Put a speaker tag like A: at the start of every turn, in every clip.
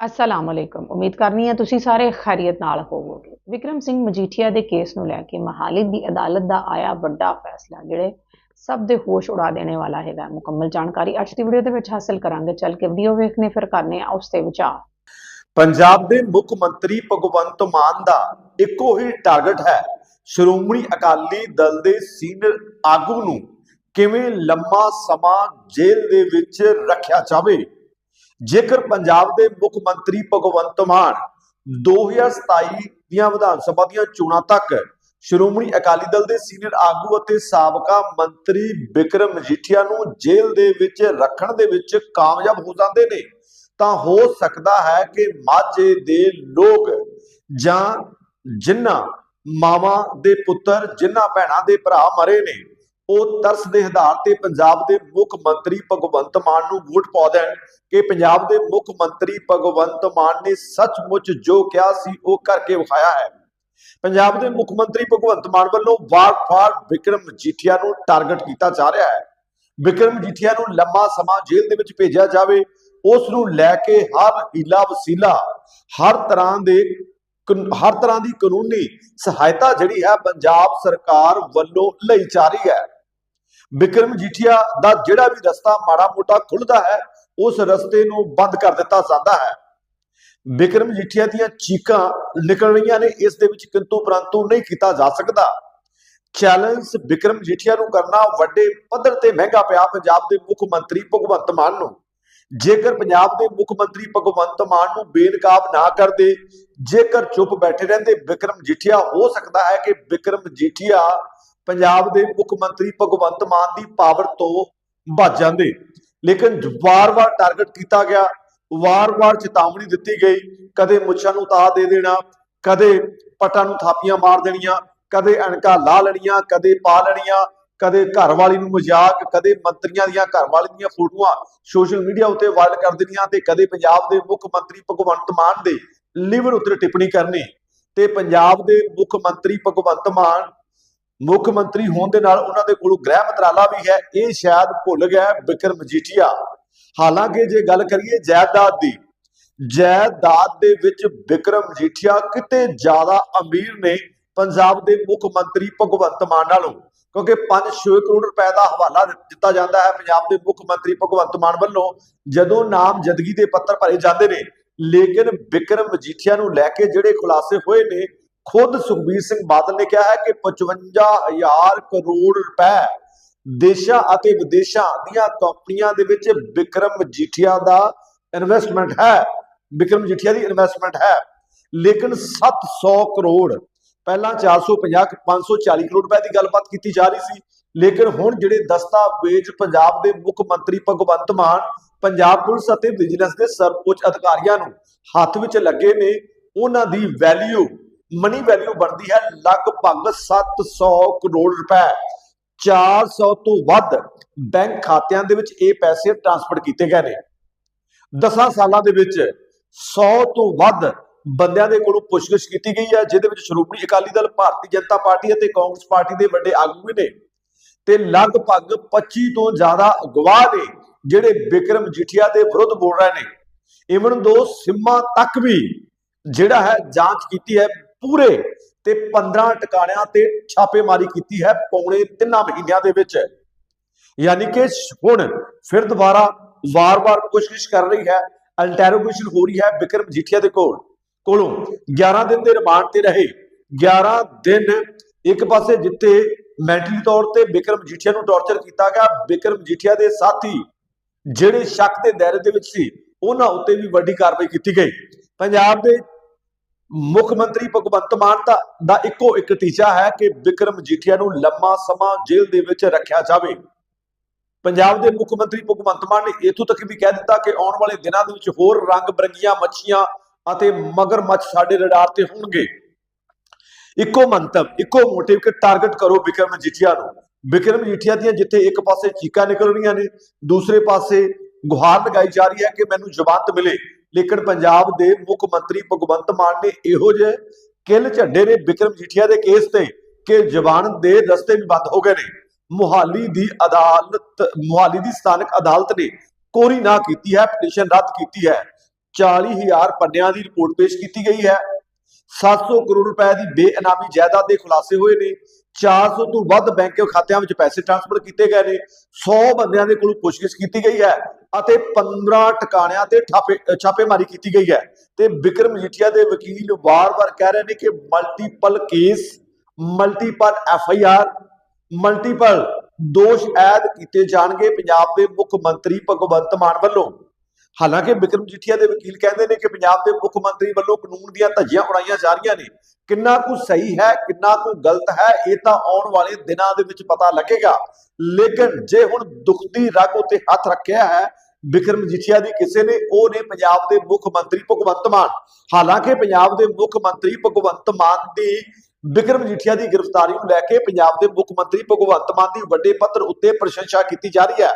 A: ਅਸਲਾਮ ਅਲੈਕੁਮ ਉਮੀਦ ਕਰਨੀ ਹੈ ਤੁਸੀਂ ਸਾਰੇ ਖੈਰੀਅਤ ਨਾਲ ਹੋਵੋਗੇ। ਵਿਕਰਮ ਸਿੰਘ ਮਜੀਠੀਆ ਦੇ ਕੇਸ ਨੂੰ ਲੈ ਕੇ ਮਹਾਲੀ ਦੀ ਅਦਾਲਤ ਦਾ ਆਇਆ ਵੱਡਾ ਫੈਸਲਾ, ਜਿਹੜੇ ਸਭ ਦੇ ਹੋਸ਼ ਉਡਾ ਦੇਣੇ ਵਾਲਾ ਹੈਗਾ ਮੁਕੰਮਲ ਜਾਣਕਾਰੀ ਅੱਜ ਦੀ ਵੀਡੀਓ ਦੇ ਵਿੱਚ ਹਾਸਲ ਕਰਾਂਗੇ। ਚੱਲ ਕੇ ਵੀਡੀਓ ਵੇਖਨੇ ਫਿਰ ਕਰਨੇ ਆ ਉਸ ਤੇ ਵਿਚਾਰ।
B: ਪੰਜਾਬ ਦੇ ਮੁੱਖ ਮੰਤਰੀ ਭਗਵੰਤ ਮਾਨ ਦਾ ਇੱਕੋ ਹੀ ਟਾਰਗੇਟ ਹੈ, ਸ਼੍ਰੋਮਣੀ ਅਕਾਲੀ ਦਲ ਦੇ ਸੀਨੀਅਰ ਆਗੂ ਨੂੰ ਕਿਵੇਂ ਲੰਮਾ ਸਮਾਂ ਜੇਲ੍ਹ ਦੇ ਵਿੱਚ ਰੱਖਿਆ ਜਾਵੇ। ਜੇਕਰ ਪੰਜਾਬ ਦੇ ਮੁੱਖ ਮੰਤਰੀ ਭਗਵੰਤ ਮਾਨ 2027 ਦੀਆਂ ਵਿਧਾਨ ਸਭਾ ਦੀਆਂ ਚੋਣਾਂ ਤੱਕ ਸ਼੍ਰੋਮਣੀ ਅਕਾਲੀ ਦਲ ਦੇ ਸੀਨੀਅਰ ਆਗੂ ਅਤੇ ਸਾਬਕਾ ਮੰਤਰੀ ਬਿਕਰਮ ਮਜੀਠੀਆ ਨੂੰ ਜੇਲ੍ਹ ਦੇ ਵਿੱਚ ਰੱਖਣ ਦੇ ਵਿੱਚ ਕਾਮਯਾਬ ਹੋ ਜਾਂਦੇ ਨੇ, ਤਾਂ ਹੋ ਸਕਦਾ ਹੈ ਕਿ ਮਾਝੇ ਦੇ ਲੋਕ ਜਾਂ ਜਿਨ੍ਹਾਂ ਮਾਵਾਂ ਦੇ ਪੁੱਤਰ ਜਿਨ੍ਹਾਂ ਭੈਣਾਂ ਦੇ ਭਰਾ ਮਰੇ ਨੇ ਉਹ ਤਰਸ ਦੇ ਆਧਾਰ ਤੇ ਪੰਜਾਬ ਦੇ ਮੁੱਖ ਮੰਤਰੀ ਭਗਵੰਤ ਮਾਨ ਨੂੰ ਵੋਟ ਪਾ ਦੇਣ ਕਿ ਪੰਜਾਬ ਦੇ ਮੁੱਖ ਮੰਤਰੀ ਭਗਵੰਤ ਮਾਨ ਨੇ ਸੱਚਮੁੱਚ ਜੋ ਕਿਹਾ ਸੀ ਉਹ ਕਰਕੇ ਵਿਖਾਇਆ ਹੈ। ਪੰਜਾਬ ਦੇ ਮੁੱਖ ਮੰਤਰੀ ਭਗਵੰਤ ਮਾਨ ਵੱਲੋਂ ਵਾਰ-ਵਾਰ ਵਿਕਰਮ ਮਜੀਠੀਆ ਨੂੰ ਟਾਰਗੇਟ ਕੀਤਾ ਜਾ ਰਿਹਾ ਹੈ। ਵਿਕਰਮ ਮਜੀਠੀਆ ਨੂੰ ਲੰਮਾ ਸਮਾਂ ਜੇਲ੍ਹ ਦੇ ਵਿੱਚ ਭੇਜਿਆ ਜਾਵੇ, ਉਸ ਨੂੰ ਲੈ ਕੇ ਹਰ ਹੀਲਾ ਵਸੀਲਾ, ਹਰ ਤਰ੍ਹਾਂ ਦੇ ਹਰ ਤਰ੍ਹਾਂ ਦੀ ਕਾਨੂੰਨੀ ਸਹਾਇਤਾ ਜਿਹੜੀ ਹੈ ਪੰਜਾਬ ਸਰਕਾਰ ਵੱਲੋਂ ਲਈ ਜਾ ਰਹੀ ਹੈ। ਵਿਕਰਮ ਮਜੀਠੀਆ ਦਾ ਜਿਹੜਾ ਵੀ ਰਸਤਾ ਮਾੜਾ ਮੋਟਾ ਖੁੱਲਦਾ ਹੈ, ਉਸ ਰਸਤੇ ਨੂੰ ਬੰਦ ਕਰ ਦਿੱਤਾ ਜਾਂਦਾ ਹੈ। ਵਿਕਰਮ ਮਜੀਠੀਆ ਦੀਆਂ ਚੀਕਾਂ ਨਿਕਲ ਰਹੀਆਂ ਨੇ, ਇਸ ਦੇ ਵਿੱਚ ਕਿੰਤੂ ਪਰੰਤੂ ਨਹੀਂ ਕੀਤਾ ਜਾ ਸਕਦਾ। ਚੈਲੰਜ ਵਿਕਰਮ ਮਜੀਠੀਆ ਨੂੰ ਕਰਨਾ ਵੱਡੇ ਪੱਧਰ ਤੇ ਮਹਿੰਗਾ ਪਿਆ ਪੰਜਾਬ ਦੇ ਮੁੱਖ ਮੰਤਰੀ ਭਗਵੰਤ ਮਾਨ ਨੂੰ। ਜੇਕਰ ਪੰਜਾਬ ਦੇ ਮੁੱਖ ਮੰਤਰੀ ਭਗਵੰਤ ਮਾਨ ਨੂੰ ਬੇਨਕਾਬ ਨਾ ਕਰਦੇ, ਜੇਕਰ ਚੁੱਪ ਬੈਠੇ ਰਹਿੰਦੇ, ਵਿਕਰਮ ਜੀਠੀਆ, ਹੋ ਸਕਦਾ ਹੈ ਕਿ ਵਿਕਰਮ ਜੀਠੀਆ ਪੰਜਾਬ ਦੇ ਮੁੱਖ ਮੰਤਰੀ ਭਗਵੰਤ ਮਾਨ ਦੀ ਪਾਵਰ ਤੋਂ ਭੱਜ ਜਾਂਦੇ। ਲੇਕਿਨ ਵਾਰ-ਵਾਰ ਟਾਰਗੇਟ ਕੀਤਾ ਗਿਆ। ਵਾਰ-ਵਾਰ ਚੇਤਾਵਨੀ ਦਿੱਤੀ ਗਈ। ਕਦੇ ਮੁੱਛਾਂ ਨੂੰ ਤਾ ਦੇ ਦੇਣਾ, ਕਦੇ ਪਟਾਂ ਨੂੰ ਥਾਪੀਆਂ ਮਾਰ ਦੇਣੀਆਂ, ਕਦੇ ਅਣਕਾ ਲਾ ਲੈਣੀਆਂ, ਕਦੇ ਪਾ ਲੈਣੀਆਂ, ਕਦੇ ਘਰ ਵਾਲੀ ਨੂੰ ਮਜ਼ਾਕ, ਕਦੇ ਮੰਤਰੀਆਂ ਦੀਆਂ ਘਰ ਵਾਲੀ ਦੀਆਂ ਫੋਟੋਆਂ ਸੋਸ਼ਲ ਮੀਡੀਆ ਉੱਤੇ ਵਾਇਰਲ ਕਰ ਦੇਣੀਆਂ ਤੇ ਕਦੇ ਪੰਜਾਬ ਦੇ ਮੁੱਖ ਮੰਤਰੀ ਭਗਵੰਤ ਮਾਨ ਦੇ ਲਿਵਰ ਉੱਤੇ ਟਿੱਪਣੀ ਕਰਨੀ। ਤੇ ਪੰਜਾਬ ਦੇ ਮੁੱਖ ਮੰਤਰੀ ਭਗਵੰਤ ਮਾਨ ਮੁੱਖ ਮੰਤਰੀ ਹੋਣ ਦੇ ਨਾਲ ਉਹਨਾਂ ਦੇ ਕੋਲ ਗ੍ਰਹਿ ਮੰਤਰਾਲਾ ਵੀ ਹੈ, ਇਹ ਸ਼ਾਇਦ ਭੁੱਲ ਗਿਆ ਬਿਕਰਮ ਮਜੀਠੀਆ। ਹਾਲਾਂਕਿ ਜੇ ਗੱਲ ਕਰੀਏ ਜਾਇਦਾਦ ਦੀ, ਜਾਇਦਾਦ ਦੇ ਵਿੱਚ ਬਿਕਰਮ ਮਜੀਠੀਆ ਕਿਤੇ ਜ਼ਿਆਦਾ ਅਮੀਰ ਨੇ ਪੰਜਾਬ ਦੇ ਮੁੱਖ ਮੰਤਰੀ ਭਗਵੰਤ ਮਾਨ ਨਾਲੋਂ, ਕਿਉਂਕਿ 5-6 ਕਰੋੜ ਰੁਪਏ ਦਾ ਹਵਾਲਾ ਦਿੱਤਾ ਜਾਂਦਾ ਹੈ ਪੰਜਾਬ ਦੇ ਮੁੱਖ ਮੰਤਰੀ ਭਗਵੰਤ ਮਾਨ ਵੱਲੋਂ, ਜਦੋਂ ਨਾਮਜ਼ਦਗੀ ਦੇ ਪੱਤਰ ਭਰੇ ਜਾਂਦੇ ਨੇ, ਲੇਕਿਨ ਬਿਕਰਮ ਮਜੀਠੀਆ ਨੂੰ ਲੈ ਕੇ ਜਿਹੜੇ ਖੁਲਾਸੇ ਹੋਏ ਨੇ ਖੁਦ ਸੁਖਬੀਰ ਸਿੰਘ ਬਾਦਲ ਨੇ ਕਿਹਾ ਹੈ ਕਿ 55000 ਕਰੋੜ ਰੁਪਏ ਦੇਸ਼ਾਂ ਅਤੇ ਵਿਦੇਸ਼ਾਂ ਦੀਆਂ ਕੰਪਨੀਆਂ ਦੇ ਵਿੱਚ ਵਿਕਰਮ ਮਜੀਠੀਆ ਦਾ ਇਨਵੈਸਟਮੈਂਟ ਹੈ। ਵਿਕਰਮ ਮਜੀਠੀਆ ਦੀ ਇਨਵੈਸਟਮੈਂਟ ਹੈ। ਲੇਕਿਨ 700 ਕਰੋੜ, ਪਹਿਲਾਂ 450 540 ਕਰੋੜ ਰੁਪਏ ਦੀ ਗੱਲਬਾਤ ਕੀਤੀ ਜਾ ਰਹੀ ਸੀ। ਲੇਕਿਨ ਹੁਣ ਜਿਹੜੇ ਦਸਤਾਵੇਜ਼ ਪੰਜਾਬ ਦੇ ਮੁੱਖ ਮੰਤਰੀ ਭਗਵੰਤ ਮਾਨ, ਪੰਜਾਬ ਪੁਲਿਸ ਅਤੇ ਵਿਜੀਲੈਂਸ ਦੇ ਸਰਵਉੱਚ ਅਧਿਕਾਰੀਆਂ ਨੂੰ ਹੱਥ ਵਿੱਚ ਲੱਗੇ ਨੇ, ਉਹਨਾਂ ਦੀ ਵੈਲਿਊ ਮਨੀ ਵੈਲਿਊ ਬਣਦੀ ਹੈ ਲਗਭਗ 700 ਕਰੋੜ ਰੁਪਏ। 400 ਤੋਂ ਵੱਧ ਬੈਂਕ ਖਾਤਿਆਂ ਦੇ ਵਿੱਚ ਇਹ ਪੈਸੇ ਟ੍ਰਾਂਸਫਰ ਕੀਤੇ ਗਏ ਨੇ। 10 ਸਾਲਾਂ ਦੇ ਵਿੱਚ 100 ਤੋਂ ਵੱਧ ਬੰਦਿਆਂ ਦੇ ਕੋਲੋਂ ਪੁੱਛਗਿੱਛ ਕੀਤੀ ਗਈ ਹੈ, ਜਿਹਦੇ ਵਿੱਚ ਸ਼੍ਰੋਮਣੀ ਅਕਾਲੀ ਦਲ, ਭਾਰਤੀ ਜਨਤਾ ਪਾਰਟੀ ਅਤੇ ਕਾਂਗਰਸ ਪਾਰਟੀ ਦੇ ਵੱਡੇ ਆਗੂ ਵੀ ਨੇ। ਤੇ ਲਗਭਗ 25 ਤੋਂ ਜ਼ਿਆਦਾ ਅਗਵਾ ਨੇ, ਜਿਹੜੇ ਵਿਕਰਮ ਜੀਠੀਆ ਦੇ ਵਿਰੁੱਧ ਬੋਲ ਰਹੇ ਨੇ। ਇਵਨ ਦੋ ਸਿੰਮਾ ਤੱਕ ਵੀ ਜਿਹੜਾ ਹੈ ਜਾਂਚ ਕੀਤੀ ਹੈ ਪੂਰੇ ਤੇ 15 ਟਿਕਾਣਿਆਂ ਤੇ ਛਾਪੇਮਾਰੀ ਕੀਤੀ ਹੈ ਪੌਣੇ 3 ਮਹੀਨਿਆਂ ਦੇ ਵਿੱਚ। ਯਾਨੀ ਕਿ ਹੁਣ ਫਿਰ ਦੁਬਾਰਾ ਵਾਰ-ਵਾਰ ਕੋਸ਼ਿਸ਼ ਕਰ ਰਹੀ ਹੈ ਇੰਟਰੋਗੇਸ਼ਨ ਹੋ ਰਹੀ ਹੈ ਵਿਕਰਮ ਜੀਠੀਆ ਦੇ ਕੋਲ। ਕੋਲੋਂ 11 ਦਿਨ ਦੇ ਰਿਮਾਂਡ ਤੇ ਰਹੇ। 11 ਦਿਨ ਇੱਕ ਪਾਸੇ ਜਿੱਤੇ ਮੈਂਟਲੀ ਤੌਰ ਤੇ ਬਿਕਰਮ ਜੀਠੀਆ ਨੂੰ ਟੌਰਚਰ ਕੀਤਾ ਗਿਆ ਬਿਕਰਮ ਜੀਠੀਆ ਦੇ ਸਾਥੀ ਜਿਹੜੇ ਸ਼ੱਕ ਦੇ ਦਾਇਰੇ ਦੇ ਵਿੱਚ ਸੀ, ਉਹਨਾਂ ਉੱਤੇ ਵੀ ਵੱਡੀ ਕਾਰਵਾਈ ਕੀਤੀ ਗਈ। ਪੰਜਾਬ ਦੇ ਮੁੱਖ ਮੰਤਰੀ ਭਗਵੰਤ ਮਾਨ ਦਾ ਦਾ ਇੱਕੋ ਇੱਕ ਟੀਚਾ ਹੈ ਕਿ ਵਿਕਰਮ ਜੀਠੀਆ ਨੂੰ ਲੰਮਾ ਸਮਾਂ ਜੇਲ੍ਹ ਦੇ ਵਿੱਚ ਰੱਖਿਆ ਜਾਵੇ। ਪੰਜਾਬ ਦੇ ਮੁੱਖ ਮੰਤਰੀ ਭਗਵੰਤ ਮਾਨ ਨੇ ਇਥੋਂ ਤੱਕ ਵੀ ਕਹਿ ਦਿੱਤਾ ਕਿ ਆਉਣ ਵਾਲੇ ਦਿਨਾਂ ਦੇ ਵਿੱਚ ਹੋਰ ਰੰਗ ਬਰੰਗੀਆਂ ਮੱਛੀਆਂ ਅਤੇ ਮਗਰਮੱਛ ਸਾਡੇ ਰਡਾਰ ਤੇ ਹੋਣਗੇ। ਇੱਕੋ ਮੰਤਵ, ਇੱਕੋ ਮੋਟਿਵ ਕਿ ਟਾਰਗੇਟ ਕਰੋ ਵਿਕਰਮ ਮਜੀਠੀਆ ਨੂੰ। ਵਿਕਰਮ ਮਜੀਠੀਆ ਦੀਆਂ ਜਿੱਥੇ ਇੱਕ ਪਾਸੇ ਚੀਕਾਂ ਨਿਕਲ ਰਹੀਆਂ ਨੇ, ਦੂਸਰੇ ਪਾਸੇ ਗੁਹਾਰ ਲਗਾਈ ਜਾ ਰਹੀ ਹੈ ਕਿ ਮੈਨੂੰ ਜ਼ਮਾਨਤ ਮਿਲੇ। ਲੇਕਿਨ ਪੰਜਾਬ ਦੇ ਮੁੱਖ ਮੰਤਰੀ ਭਗਵੰਤ ਮਾਨ ਨੇ ਇਹੋ ਜਿਹੇ ਕਿੱਲ ਝੰਡੇ ਨੇ ਵਿਕਰਮ ਮਜੀਠੀਆ ਦੇ ਕੇਸ ਤੇ ਕਿ ਜ਼ਮਾਨਤ ਦੇ ਰਸਤੇ ਵੀ ਬੰਦ ਹੋ ਗਏ ਨੇ। ਮੁਹਾਲੀ ਦੀ ਅਦਾਲਤ, ਮੁਹਾਲੀ ਦੀ ਸਥਾਨਕ ਅਦਾਲਤ ਨੇ ਕੋਰੀ ਨਾ ਕੀਤੀ ਹੈ, ਪਟੀਸ਼ਨ ਰੱਦ ਕੀਤੀ ਹੈ। 40000 ਪੰਨਿਆਂ ਦੀ ਰਿਪੋਰਟ ਪੇਸ਼ ਕੀਤੀ ਗਈ ਹੈ। 700 ਕਰੋੜ ਰੁਪਏ ਦੀ ਬੇਇਨਾਮੀ ਜਾਇਦਾਦ ਦੇ ਖੁਲਾਸੇ ਹੋਏ ਨੇ। 400 ਤੋਂ ਵੱਧ ਬੈਂਕ ਖਾਤਿਆਂ ਵਿੱਚ ਪੈਸੇ ਟ੍ਰਾਂਸਫਰ ਕੀਤੇ ਗਏ ਨੇ। 100 ਬੰਦਿਆਂ ਦੇ ਕੋਲੋਂ ਪੁੱਛਗਿੱਛ ਕੀਤੀ ਗਈ ਹੈ ਅਤੇ 15 ਟਿਕਾਣਿਆਂ ਤੇ ਠਾਪੇ, ਛਾਪੇਮਾਰੀ ਕੀਤੀ ਗਈ ਹੈ। ਤੇ ਵਿਕਰਮ ਮਜੀਠੀਆ ਦੇ ਵਕੀਲ ਵਾਰ-ਵਾਰ ਕਹਿ ਰਹੇ ਨੇ ਕਿ multiple case multiple F I R multiple ਦੋਸ਼ ਐਦ ਕੀਤੇ ਜਾਣਗੇ ਪੰਜਾਬ ਦੇ ਮੁੱਖ ਮੰਤਰੀ ਭਗਵੰਤ ਮਾਨ ਵੱਲੋਂ। ਹਾਲਾਂਕਿ ਵਿਕਰਮ ਮਜੀਠੀਆ ਦੇ ਵਕੀਲ ਕਹਿੰਦੇ ਨੇ ਕਿ ਪੰਜਾਬ ਦੇ ਮੁੱਖ ਮੰਤਰੀ ਵੱਲੋਂ ਕਾਨੂੰਨ ਦੀਆਂ ਧੱਜੀਆਂ ਉਡਾਈਆਂ ਜਾ ਰਹੀਆਂ ਨੇ। ਕਿੰਨਾ ਕੁ ਸਹੀ ਹੈ, ਕਿੰਨਾ ਕੁ ਗਲਤ ਹੈ, ਇਹ ਤਾਂ ਆਉਣ ਵਾਲੇ ਦਿਨਾਂ ਦੇ ਵਿੱਚ ਪਤਾ ਲੱਗੇਗਾ। ਲੇਕਿਨ ਜੇ ਹੁਣ ਦੁੱਖ ਦੀ ਰਗ ਉੱਤੇ ਹੱਥ ਰੱਖਿਆ ਹੈ ਵਿਕਰਮ ਮਜੀਠੀਆ ਦੀ ਕਿਸੇ ਨੇ, ਉਹ ਨੇ ਪੰਜਾਬ ਦੇ ਮੁੱਖ ਮੰਤਰੀ ਭਗਵੰਤ ਮਾਨ। ਹਾਲਾਂਕਿ ਪੰਜਾਬ ਦੇ ਮੁੱਖ ਮੰਤਰੀ ਭਗਵੰਤ ਮਾਨ ਦੀ ਵਿਕਰਮ ਮਜੀਠੀਆ ਦੀ ਗ੍ਰਿਫਤਾਰੀ ਨੂੰ ਲੈ ਕੇ ਪੰਜਾਬ ਦੇ ਮੁੱਖ ਮੰਤਰੀ ਭਗਵੰਤ ਮਾਨ ਦੀ ਵੱਡੇ ਪੱਧਰ ਉੱਤੇ ਪ੍ਰਸ਼ੰਸਾ ਕੀਤੀ ਜਾ ਰਹੀ ਹੈ,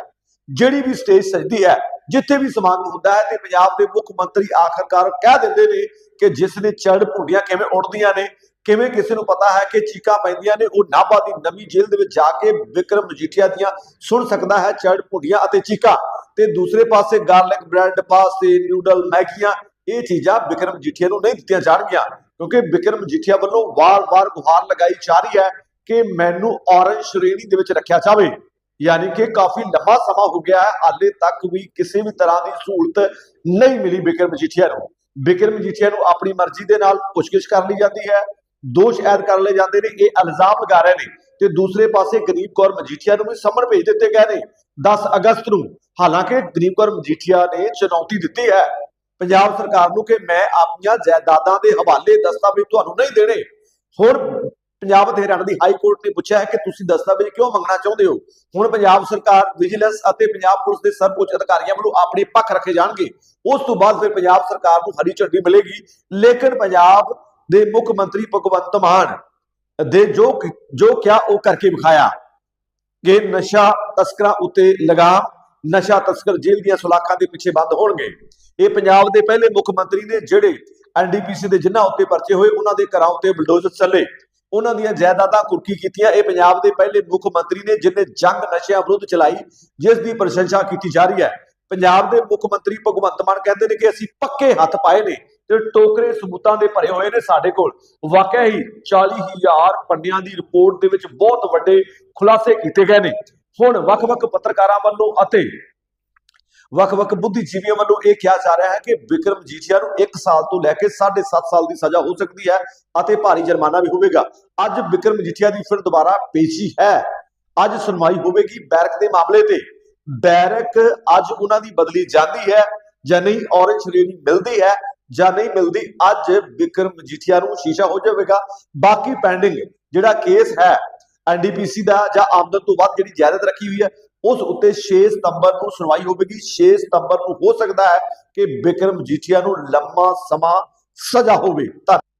B: ਜਿਹੜੀ ਵੀ ਸਟੇਜ ਸਜਦੀ ਹੈ। ਜਿੱਥੇ ਵੀ ਸਮਾਗਮ ਹੁੰਦਾ ਹੈ ਤੇ ਪੰਜਾਬ ਦੇ ਮੁੱਖ ਮੰਤਰੀ ਆਖਰਕਾਰ ਕਹਿ ਦਿੰਦੇ ਨੇ ਕਿ ਜਿਸ ਨੇ ਚੜ ਭੁੰਡੀਆਂ ਕਿਵੇਂ ਉੱਡਦੀਆਂ ਨੇ, ਕਿਵੇਂ ਕਿਸੇ ਨੂੰ ਪਤਾ ਹੈ ਕਿ ਚੀਕਾਂ ਪੈਂਦੀਆਂ ਨੇ, ਉਹ ਨਾਭਾ ਦੀ ਨਵੀਂ ਜੇਲ੍ਹ ਦੇ ਵਿੱਚ ਜਾ ਕੇ ਵਿਕਰਮ ਮਜੀਠੀਆ ਦੀਆਂ ਸੁਣ ਸਕਦਾ ਹੈ ਚੜ ਭੁੰਡੀਆਂ ਅਤੇ ਚੀਕਾਂ। ਤੇ ਦੂਸਰੇ ਪਾਸੇ ਗਾਰਲਿਕ ਬ੍ਰੈਡ, ਪਾਸਤੇ, ਨਿਊਡਲ, ਮੈਗੀਆਂ, ਇਹ ਚੀਜ਼ਾਂ ਵਿਕਰਮ ਮਜੀਠੀਆ ਨੂੰ ਨਹੀਂ ਦਿੱਤੀਆਂ ਜਾਣਗੀਆਂ, ਕਿਉਂਕਿ ਵਿਕਰਮ ਮਜੀਠੀਆ ਵੱਲੋਂ ਵਾਰ-ਵਾਰ ਗੁਹਾਰ ਲਗਾਈ ਜਾ ਰਹੀ ਹੈ ਕਿ ਮੈਨੂੰ ਔਰੰਜ ਸ਼੍ਰੇਣੀ ਦੇ ਵਿੱਚ ਰੱਖਿਆ ਜਾਵੇ। ਯਾਨੀ ਕਿ ਕਾਫੀ ਲੰਮਾ ਸਮਾਂ ਹੋ ਗਿਆ ਹੈ। ਹਾਲੇ ਤੱਕ ਵੀ ਕਿਸੇ ਵੀ ਤਰ੍ਹਾਂ ਦੀ ਸਹੂਲਤ ਨਹੀਂ ਮਿਲੀ ਬਿਕਰਮ ਮਜੀਠੀਆ ਨੂੰ। ਬਿਕਰਮ ਮਜੀਠੀਆ ਨੂੰ ਆਪਣੀ ਮਰਜ਼ੀ ਦੇ ਨਾਲ ਪੁੱਛਗਿੱਛ ਕਰ ਲਈ ਜਾਂਦੀ ਹੈ। ਦੋਸ਼ ਐਦ ਕਰ ਲਏ ਜਾਂਦੇ ਨੇ ਇਹ ਇਲਜ਼ਾਮ ਲਗਾ ਰਹੇ ਨੇ ਤੇ ਦੂਸਰੇ ਪਾਸੇ ਗਰੀਬ ਕੌਰ ਮਜੀਠੀਆ ਨੂੰ ਵੀ ਸਮਨ ਭੇਜ ਦਿੱਤੇ ਗਏ ਨੇ। 10 ਅਗਸਤ ਨੂੰ ਹਾਲਾਂਕਿ ਗਰੀਬ ਕੌਰ ਮਜੀਠੀਆ ਨੇ ਚੁਣੌਤੀ ਦਿੱਤੀ ਹੈ। ਪੰਜਾਬ ਸਰਕਾਰ ਨੂੰ ਕਿ ਮੈਂ ਆਪਣੀਆਂ ਜਾਇਦਾਦਾਂ ਦੇ ਹਵਾਲੇ ਦਸਤਾਵੇਜ਼ ਤੁਹਾਨੂੰ ਨਹੀਂ ਦੇਣੇ। ਹੁਣ ਪੰਜਾਬ ਤੇ ਹਰਿਆਣਾ ਦੀ ਹਾਈ ਕੋਰਟ ਨੇ ਪੁੱਛਿਆ ਹੈ ਕਿ ਤੁਸੀਂ ਦਸਤਾਵੇਜ਼ ਕਿਉਂ ਮੰਗਣਾ ਚਾਹੁੰਦੇ ਹੋ? ਹੁਣ ਪੰਜਾਬ ਸਰਕਾਰ ਵਿਜੀਲੈਂਸ ਅਤੇ ਪੰਜਾਬ ਪੁਲਿਸ ਦੇ ਸਰਵਉੱਚ ਅਧਿਕਾਰੀਆਂ ਵੱਲੋਂ ਆਪਣੇ ਪੱਖ ਰੱਖੇ ਜਾਣਗੇ। ਉਸ ਤੋਂ ਬਾਅਦ ਫਿਰ ਪੰਜਾਬ ਸਰਕਾਰ ਨੂੰ ਹਰੀ ਝੰਡੀ ਮਿਲੇਗੀ। ਲੇਕਿਨ ਪੰਜਾਬ ਦੇ ਮੁੱਖ ਮੰਤਰੀ ਭਗਵੰਤ ਮਾਨ ਦੇ ਜੋ ਜੋ ਕਿਹਾ ਉਹ ਕਰਕੇ ਵਿਖਾਇਆ ਕਿ ਨਸ਼ਾ ਤਸਕਰਾਂ ਉੱਤੇ ਲਗਾਮ, ਨਸ਼ਾ ਤਸਕਰ ਜੇਲ੍ਹ ਦੀਆਂ ਸੁਲਾਖਾਂ ਦੇ ਪਿੱਛੇ ਬੰਦ ਹੋਣਗੇ। ਇਹ ਪੰਜਾਬ ਦੇ ਪਹਿਲੇ ਮੁੱਖ ਮੰਤਰੀ ਨੇ ਜਿਹੜੇ ਐਨਡੀਪੀਸੀ ਦੇ ਜਿਨ੍ਹਾਂ ਉੱਤੇ ਪਰਚੇ ਹੋਏ, ਉਹਨਾਂ ਦੇ ਘਰਾਂ ਉੱਤੇ ਬਲਡੋਜ਼ਰ ਚੱਲੇ। ਉਹਨਾਂ ਦੀਆਂ ਜਾਇਦਾਦਾਂ ਕੁਰਕੀ ਕੀਤੀਆਂ। ਇਹ ਪੰਜਾਬ ਦੇ ਪਹਿਲੇ ਮੁੱਖ ਮੰਤਰੀ ਨੇ ਜਿਨੇ ਜੰਗ ਨਸ਼ਿਆਂ ਵਿਰੁੱਧ ਚਲਾਈ, ਜਿਸ ਦੀ ਪ੍ਰਸ਼ੰਸਾ ਕੀਤੀ ਜਾ ਰਹੀ ਹੈ। ਪੰਜਾਬ ਦੇ ਮੁੱਖ ਮੰਤਰੀ ਭਗਵੰਤ ਮਾਨ ਕਹਿੰਦੇ ਨੇ ਕਿ ਅਸੀਂ ਪੱਕੇ ਹੱਥ ਪਾਏ ਨੇ ਤੇ ਟੋਕਰੇ ਸਬੂਤਾਂ ਦੇ ਭਰੇ ਹੋਏ ਨੇ ਸਾਡੇ ਕੋਲ। ਵਾਕਿਆ ਹੀ 40000 ਪੰਨਿਆਂ ਦੀ ਰਿਪੋਰਟ ਦੇ ਵਿੱਚ ਬਹੁਤ ਵੱਡੇ ਖੁਲਾਸੇ ਕੀਤੇ ਗਏ ਨੇ। ਹੁਣ ਵੱਖ-ਵੱਖ ਪੱਤਰਕਾਰਾਂ ਵੱਲੋਂ ਅਤੇ ਵੱਖ-ਵੱਖ ਬੁੱਧੀਜੀਵੀਆਂ ਵੱਲੋਂ ਇਹ ਕਿਹਾ ਜਾ ਰਿਹਾ ਹੈ ਕਿ ਵਿਕਰਮ ਜੀਠੀਆ ਨੂੰ 1 ਸਾਲ ਤੋਂ ਲੈ ਕੇ 7.5 ਸਾਲ ਦੀ ਸਜ਼ਾ ਹੋ ਸਕਦੀ ਹੈ ਅਤੇ ਭਾਰੀ ਜੁਰਮਾਨਾ ਵੀ ਹੋਵੇਗਾ। ਅੱਜ ਵਿਕਰਮ ਜੀਠੀਆ ਦੀ ਫਿਰ ਦੁਬਾਰਾ ਪੇਸ਼ੀ ਹੈ। ਅੱਜ ਸੁਣਵਾਈ ਹੋਵੇਗੀ ਬੈਰਕ ਦੇ ਮਾਮਲੇ ਤੇ। ਬੈਰਕ ਅੱਜ ਉਹਨਾਂ ਦੀ ਬਦਲੀ ਜਾਂਦੀ ਹੈ ਜਾਂ ਨਹੀਂ, ਔਰੰਜ ਸ਼੍ਰੇਣੀ ਮਿਲਦੀ ਹੈ ਜਾਂ ਨਹੀਂ ਮਿਲਦੀ, ਅੱਜ ਵਿਕਰਮ ਮਜੀਠੀਆ ਨੂੰ ਸ਼ੀਸ਼ਾ ਹੋ ਜਾਵੇਗਾ। ਬਾਕੀ ਪੈਂਡਿੰਗ ਜਿਹੜਾ ਕੇਸ ਹੈ ਐਨਡੀਪੀਸੀ ਦਾ ਜਾਂ ਆਮਦਨ ਤੋਂ ਵੱਧ ਜਿਹੜੀ ਜਾਇਦਾਦ ਰੱਖੀ ਹੋਈ ਹੈ ਉਸ ਉੱਤੇ 6 ਸਤੰਬਰ ਨੂੰ ਸੁਣਵਾਈ ਹੋਵੇਗੀ। 6 ਸਤੰਬਰ ਨੂੰ ਹੋ ਸਕਦਾ ਹੈ ਕਿ ਬਿਕਰਮ ਮਜੀਠੀਆ ਨੂੰ ਲੰਮਾ ਸਮਾਂ ਸਜ਼ਾ ਹੋਵੇ। ਧੰਨਵਾਦ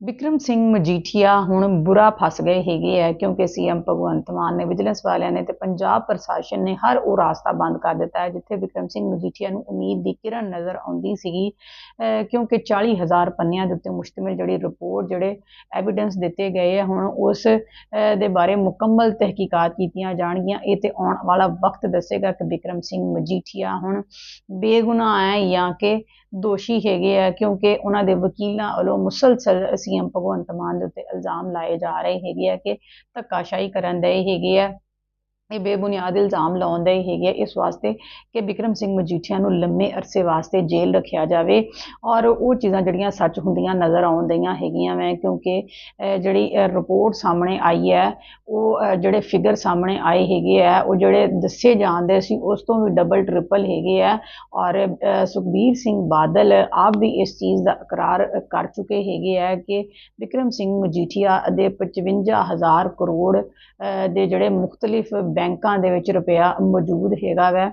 A: ਵਿਕਰਮ ਸਿੰਘ ਮਜੀਠੀਆ ਹੁਣ ਬੁਰਾ ਫਸ ਗਏ ਹੈਗੇ ਆ ਕਿਉਂਕਿ ਸੀਐਮ ਭਗਵੰਤ ਮਾਨ ਨੇ ਵਿਜੀਲੈਂਸ ਵਾਲਿਆਂ ਨੇ ਤੇ ਪੰਜਾਬ ਪ੍ਰਸ਼ਾਸਨ ਨੇ ਹਰ ਉਹ ਰਾਸਤਾ ਬੰਦ ਕਰ ਦਿੱਤਾ ਹੈ, ਜਿੱਥੇ ਵਿਕਰਮ ਸਿੰਘ ਮਜੀਠੀਆ ਨੂੰ ਉਮੀਦ ਦੀ ਕਿਰਨ ਨਜ਼ਰ ਆਉਂਦੀ ਸੀਗੀ। ਅਹ ਕਿਉਂਕਿ 40000 ਪੰਨਿਆਂ ਦੇ ਉੱਤੇ ਮੁਸ਼ਤਮਿਲ ਜਿਹੜੀ ਰਿਪੋਰਟ, ਜਿਹੜੇ ਐਵੀਡੈਂਸ ਦਿੱਤੇ ਗਏ ਆ, ਹੁਣ ਉਸ ਦੇ ਬਾਰੇ ਮੁਕੰਮਲ ਤਹਿਕੀਕਾਤ ਕੀਤੀਆਂ ਜਾਣਗੀਆਂ। ਇਹ ਤੇ ਆਉਣ ਵਾਲਾ ਵਕਤ ਦੱਸੇਗਾ ਕਿ ਵਿਕਰਮ ਸਿੰਘ ਮਜੀਠੀਆ ਹੁਣ ਬੇਗੁਨਾਹ ਹੈ ਜਾਂ ਕਿ ਦੋਸ਼ੀ ਹੈਗੇ ਆ ਕਿਉਂਕਿ ਉਹਨਾਂ ਦੇ ਵਕੀਲਾਂ ਵੱਲੋਂ ਮੁਸਲਸਲ ਸੀਐਮ ਭਗਵੰਤ ਮਾਨ ਦੇ ਉੱਤੇ ਇਲਜ਼ਾਮ ਲਾਏ ਜਾ ਰਹੇ ਹੈਗੇ ਆ ਕਿ ਧੱਕਾਸ਼ਾਹੀ ਕਰਨ ਦੇ ਹੈਗੇ ਆ। ਇਹ ਬੇਬੁਨਿਆਦ ਇਲਜ਼ਾਮ ਲਾਉਂਦੇ ਹੈਗੇ ਆ। ਇਸ ਵਾਸਤੇ ਕਿ ਵਿਕਰਮ ਸਿੰਘ ਮਜੀਠੀਆ ਨੂੰ ਲੰਮੇ ਅਰਸੇ ਵਾਸਤੇ ਜੇਲ੍ਹ ਰੱਖਿਆ ਜਾਵੇ ਔਰ ਉਹ ਚੀਜ਼ਾਂ ਜਿਹੜੀਆਂ ਸੱਚ ਹੁੰਦੀਆਂ ਨਜ਼ਰ ਆਉਂਦੀਆਂ ਹੈਗੀਆਂ ਵੈ, ਕਿਉਂਕਿ ਜਿਹੜੀ ਰਿਪੋਰਟ ਸਾਹਮਣੇ ਆਈ ਹੈ, ਉਹ ਜਿਹੜੇ ਫਿਗਰ ਸਾਹਮਣੇ ਆਏ ਹੈਗੇ ਆ, ਉਹ ਜਿਹੜੇ ਦੱਸੇ ਜਾਂਦੇ ਸੀ, ਉਸ ਤੋਂ ਵੀ ਡਬਲ, ਟ੍ਰਿਪਲ ਹੈਗੇ ਆ ਔਰ ਸੁਖਬੀਰ ਸਿੰਘ ਬਾਦਲ ਆਪ ਵੀ ਇਸ ਚੀਜ਼ ਦਾ ਇਕਰਾਰ ਕਰ ਚੁੱਕੇ ਹੈਗੇ ਆ ਕਿ ਵਿਕਰਮ ਸਿੰਘ ਮਜੀਠੀਆ ਦੇ 55000 ਕਰੋੜ ਦੇ ਜਿਹੜੇ ਮੁxtਲਿਫ ਬੈਂਕਾਂ ਦੇ ਵਿੱਚ ਰੁਪਇਆ ਮੌਜੂਦ ਹੈਗਾ ਵੈ।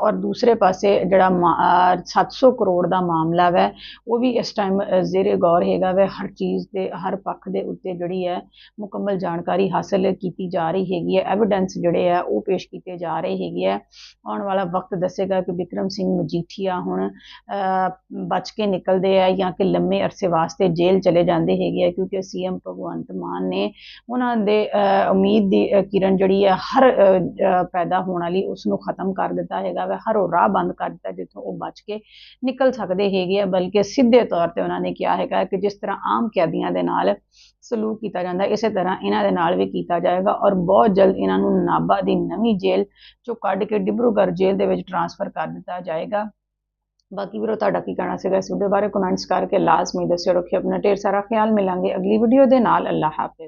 A: ਔਰ ਦੂਸਰੇ ਪਾਸੇ ਜਿਹੜਾ ਮਾ- ਅਹ 700 ਕਰੋੜ ਦਾ ਮਾਮਲਾ ਵੈ, ਉਹ ਵੀ ਇਸ ਟਾਈਮ ਜ਼ੇਰੇ ਗੌਰ ਹੈਗਾ ਵੈ। ਹਰ ਚੀਜ਼ ਦੇ, ਹਰ ਪੱਖ ਦੇ ਉੱਤੇ ਜਿਹੜੀ ਹੈ ਮੁਕੰਮਲ ਜਾਣਕਾਰੀ ਹਾਸਲ ਕੀਤੀ ਜਾ ਰਹੀ ਹੈਗੀ ਹੈ। ਐਵੀਡੈਂਸ ਜਿਹੜੇ ਆ ਉਹ ਪੇਸ਼ ਕੀਤੇ ਜਾ ਰਹੇ ਹੈਗੇ ਆ ਆਉਣ ਵਾਲਾ ਵਕਤ ਦੱਸੇਗਾ ਕਿ ਵਿਕਰਮ ਸਿੰਘ ਮਜੀਠੀਆ ਹੁਣ ਬਚ ਕੇ ਨਿਕਲਦੇ ਆ ਜਾਂ ਕਿ ਲੰਮੇ ਅਰਸੇ ਵਾਸਤੇ ਜੇਲ੍ਹ ਚਲੇ ਜਾਂਦੇ ਹੈਗੇ ਆ ਕਿਉਂਕਿ ਸੀਐਮ ਭਗਵੰਤ ਮਾਨ ਨੇ ਉਹਨਾਂ ਦੇ ਉਮੀਦ ਦੀ ਕਿਰਨ ਜਿਹੜੀ ਹੈ, ਹਰ ਹਰ ਪੈਦਾ ਹੋਣ ਵਾਲੀ ਉਸ ਨੂੰ ਖਤਮ ਕਰ ਦਿੱਤਾ ਹੈਗਾ ਵਾ, ਹਰ ਉਹ ਰਾਹ ਬੰਦ ਕਰ ਦਿੱਤਾ ਜਿੱਥੋਂ ਉਹ ਬਚ ਕੇ ਨਿਕਲ ਸਕਦੇ ਹੈਗੇ ਆ, ਬਲਕਿ ਸਿੱਧੇ ਤੌਰ ਤੇ ਉਹਨਾਂ ਨੇ ਕਿਹਾ ਹੈਗਾ ਕਿ ਜਿਸ ਤਰ੍ਹਾਂ ਆਮ ਕੈਦੀਆਂ ਦੇ ਨਾਲ ਸਲੂਕ ਕੀਤਾ ਜਾਂਦਾ, ਇਸੇ ਤਰ੍ਹਾਂ ਇਹਨਾਂ ਦੇ ਨਾਲ ਵੀ ਕੀਤਾ ਜਾਏਗਾ ਔਰ ਬਹੁਤ ਜਲਦ ਇਹਨਾਂ ਨੂੰ ਨਾਭਾ ਦੀ ਨਵੀਂ ਜੇਲ੍ਹ ਚੋਂ ਕੱਢ ਕੇ ਡਿਬਰੂਗੜ੍ਹ ਜੇਲ੍ਹ ਦੇ ਵਿੱਚ ਟਰਾਂਸਫਰ ਕਰ ਦਿੱਤਾ ਜਾਏਗਾ। ਬਾਕੀ ਵੀਰੋ, ਤੁਹਾਡਾ ਕੀ ਕਹਿਣਾ ਸੀਗਾ ਇਸ ਵੀਡੀਓ ਬਾਰੇ ਕਮੈਂਟਸ ਕਰਕੇ ਲਾਜ਼ਮੀ ਦੱਸਿਓ, ਰੱਖਿਓ ਆਪਣਾ ਢੇਰ ਸਾਰਾ ਖਿਆਲ, ਮਿਲਾਂਗੇ ਅਗਲੀ ਵੀਡੀਓ ਦੇ ਨਾਲ, ਅੱਲਾਹ ਹਾਫਿਜ਼।